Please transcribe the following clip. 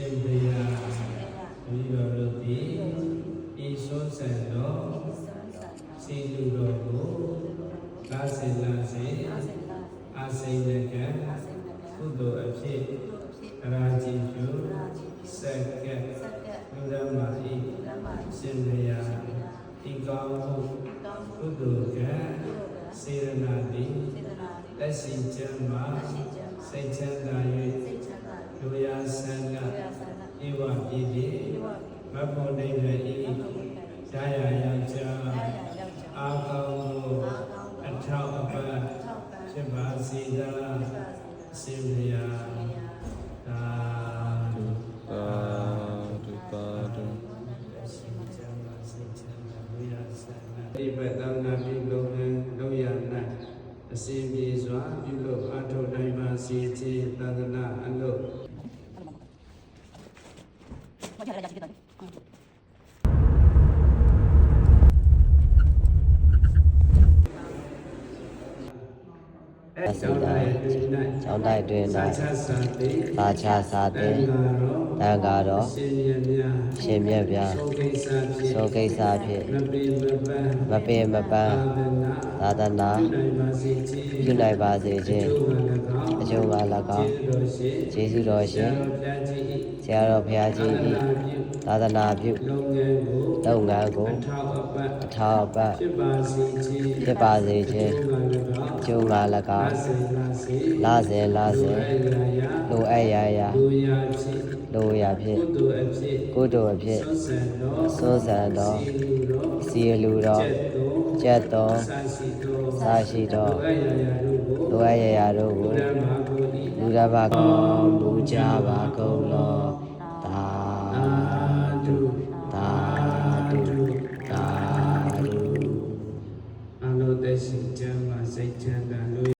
ရှင်ဘုရားဘုရားတို့သည်ဤဆုံးဆံတော်စီလူတော်ကိုလာစေလာစေအာစိန်ကံကုသိုလ်အဖြစ်ရာဇီကျုစက္ကလူရမဤရှင်ဘုရားဤကောင်းမှုကုသိုလ်ကံစေရနာတိလက်ရှိကျမ်းမှာစိတ်ချမ်းသာ၍ လူရဆန္ဒဧဝပြည်ပြည်မဖို့နေရဤဒါရယောက်ျားအာကောင်းမှုအထောက်အပံ့ဖြစ်ပါစေသာအရှင်ဘုရားသာဓုသာဓုသာဓုရှင်ကျမ်းမှာစိတ်ချမ်းသာလူရဆန္ဒဒီဘက်သောနာပြုလုပ်ငန်းလုပ်ရ၌အစဉ်ပြေစွာပြုလုပ်အထောက်နိုင်ပါစေခြင်းသာသနာအလို့ အစီတိုင်းကျောင်းတိုက်တွင်သာ၌ချစာတိသာချစာသင်တန်ဃာတော်ရှင်မြတ်များရှင်မြတ်ဗျာသောကိစ္စဖြင့်သောကိစ္စဖြင့်မပေမပန်းမပင်မပန်းသာသနာသာသနာပြုနိုင်ပါစေခြင်း ပြုနိုင်ပါစေခြင်းအကျိုးဝါ၎င်းအကျိုးဝါ၎င်းကျေးဇူးတော်ရှင်ကျေးဇူးတော်ရှင်ဆရာတော်ဘုရားကြီးဆရာတော်ဘုရားကြီး၏သာသနာပြုလုပ်ငန်းကိုလုပ်ငန်းကိုအထောက်အပံ့အထောက်အပံ့ဖြစ်ပါစေခြင်းဖြစ်ပါစေခြင်းအကျိုးဝါ၎င်းအကျိုးငါ၎င်းလာစေလာစေလာစဉ်လာစဉ်လိုအပ်ရာရာလိုအပ်ရာရာလိုရာဖြင့်လိုရာဖြင့်ကုသိုလ်အဖြစ်ကုသိုလ်အဖြစ်သောဆံတော်သောဆံတော်စီလူတော်စီလူတော်ကျက်တော်ကျက်တော်စာရှိတော်စာရှိတော်လိုအပ်ရာရာတို့ကို လိုအပ်ရာရာတို့ကိုလူရပါကိုလူရပါကောမူကြပါကုန်လောသာဓုသာဓုသာဓုအလုံးသက်ရှင်ချမ်းသာစိတ်ချမ်းသာလို့